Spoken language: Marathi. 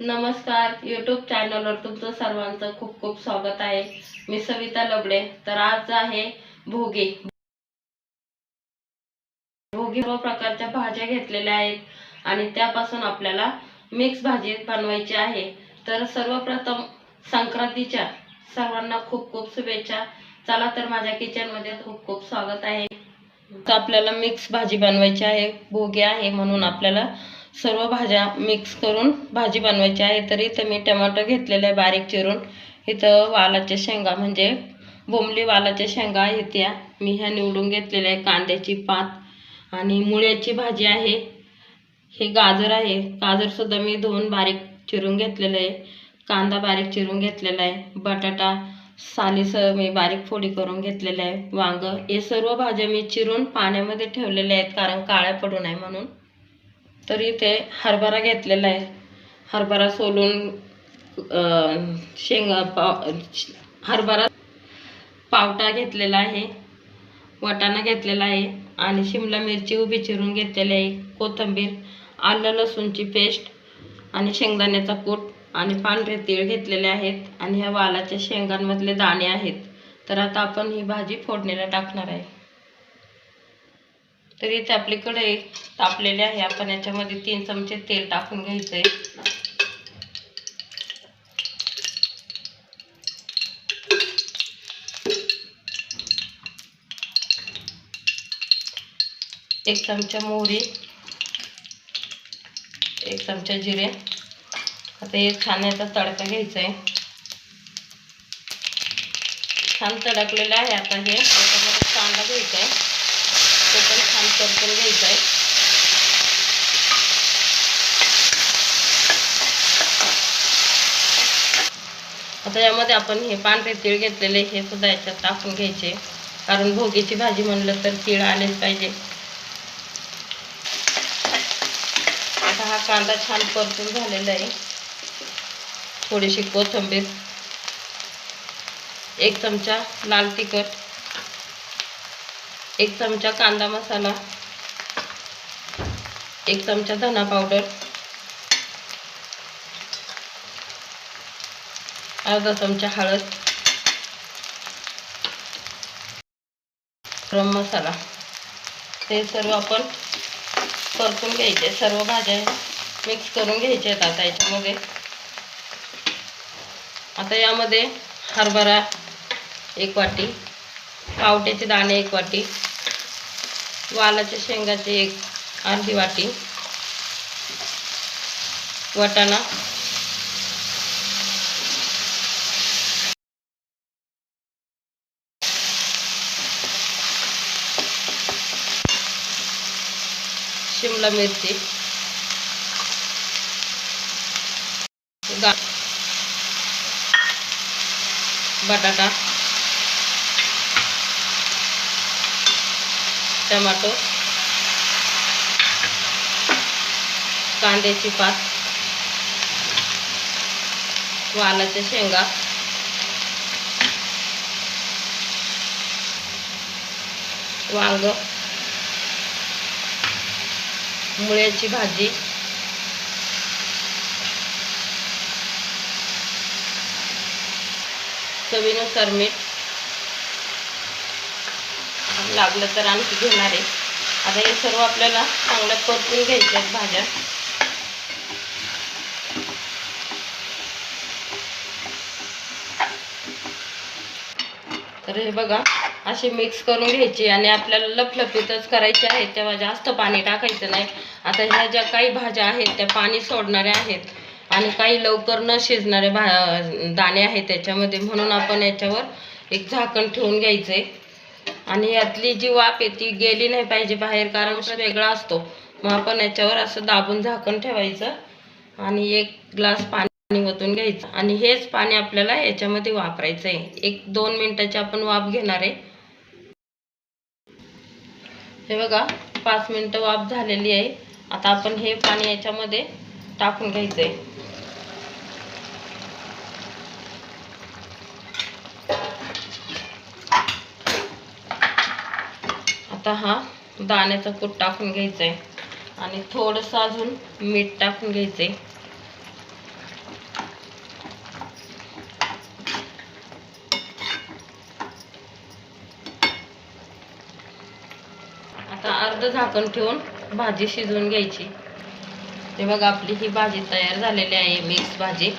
नमस्कार यूट्यूब चॅनलवर तुमचं सर्वांचं खूप खूप स्वागत आहे. मी सविता लबडे. तर आज आहे भोगी. भोगी सर्व प्रकारच्या भाज्या घेतलेल्या आहेत आणि त्यापासून आपल्याला मिक्स भाजी बनवायची आहे. तर सर्वप्रथम संक्रांतीच्या सर्वांना खूप खूप शुभेच्छा. चला तर माझ्या किचनमध्ये खूप खूप स्वागत आहे. तर आपल्याला मिक्स भाजी बनवायची आहे. भोगी आहे म्हणून आपल्याला सर्व भाज्या मिक्स करून भाजी बनवायची आहे. तर इथं मी टमाटर घेतलेले आहे बारीक चिरून. इथं वालाच्या शेंगा म्हणजे बोंबली वालाच्या शेंगा येत्या. त्या मी ह्या निवडून घेतलेल्या आहे कांद्याची पात आणि मुळ्याची भाजी आहे. हे गाजर आहे. गाजरसुद्धा मी धुवून बारीक चिरून घेतलेलं आहे. कांदा बारीक चिरून घेतलेला आहे. बटाटा सालीसह मी बारीक फोडी करून घेतलेलं आहे. वांग हे सर्व भाज्या मी चिरून पाण्यामध्ये ठेवलेल्या आहेत कारण काळ्या पडू नये म्हणून. तर इथे हरभरा घेतलेला आहे. हरभरा सोलून शेंगा पाव हरभरा पावटा घेतलेला आहे वाटाणा घेतलेला आहे आणि शिमला मिरची उभी चिरून घेतलेली आहे. कोथिंबीर आलं लसूणची पेस्ट आणि शेंगदाण्याचा कूट आणि पांढरे तीळ घेतलेले आहेत आणि ह्या वालाच्या शेंगांमधले दाणे आहेत. तर आता आपण ही भाजी फोडणीला टाकणार आहे. तर इथे आपली कढई तापलेली आहे. आपण याच्यामध्ये तीन चमचे तेल टाकून घ्यायचं आहे एक चमचा मोहरी एक चमचा जिरे. आता हे छान याचा तडका घ्यायचा आहे छान तडकलेलं आहे. आता हे त्याच्यामध्ये कांदा घ्यायचा आहे तो पण छान परतून घ्यायचा आहे आता यामध्ये आपण हे पांढरे तीळ घेतलेले हे सुद्धा याच्यात टाकून घ्यायचे. कारण भोगीची भाजी म्हणलं तर तीळ आलेच पाहिजे. आता हा कांदा छान परतून झालेला आहे. थोडीशी कोथिंबीर एक चमचा लाल तिखट एक चमचा कांदा मसाला एक चमचा धना पावडर अर्धा चमचा हळद गरम मसाला. ते सर्व आपण परतून घ्यायचे. सर्व भाज्या मिक्स करून घ्यायचे आहेत आता याच्यामध्ये. आता यामध्ये हरभरा एक वाटी पावट्याचे दाणे एक वाटी वालाच्या शेंगाचे एक अर्धी वाटी. वाटाणा. शिमला मिरची. बटाटा. टमाटो कांद्याची पात. वालाच्या शेंगा. वांग. मुळ्याची भाजी. चवीनुसार मीठ. लागलं तर आणखी घेणार आहे. आता हे सर्व आपल्याला चांगल्या परतून घ्यायच्या आहेत भाज्या. तर हे बघा असे मिक्स करून घ्यायचे आणि आपल्याला लपलपीतच करायचे आहेत तेव्हा जास्त पाणी टाकायचं नाही. आता ह्या ज्या काही भाज्या आहेत त्या पाणी सोडणाऱ्या आहेत. आणि काही लवकर न शिजणारे भा दाणे आहेत त्याच्यामध्ये. म्हणून आपण याच्यावर एक झाकण ठेवून घ्यायचं. आहे आणि यातली जी वाफ आहे ती गेली नाही पाहिजे बाहेर कारण तो वेगळा असतो. मग आपण याच्यावर असं दाबून झाकण ठेवायचं आणि एक ग्लास पाणी ओतून घ्यायचं. आणि हेच पाणी आपल्याला याच्यामध्ये वापरायचं आहे एक दोन मिनिटाची आपण वाफ घेणार आहे. हे बघा पाच मिनटं वाफ झालेली आहे. आता आपण हे पाणी याच्यामध्ये टाकून घ्यायचं आहे आता हा दाण्याचा कूट टाकून घ्यायचा आहे आणि थोडस अजून मीठ टाकून घ्यायचे आता अर्ध झाकण ठेवून भाजी शिजवून घ्यायची. ते बघा आपली ही भाजी तयार झालेली आहे मिक्स भाजी.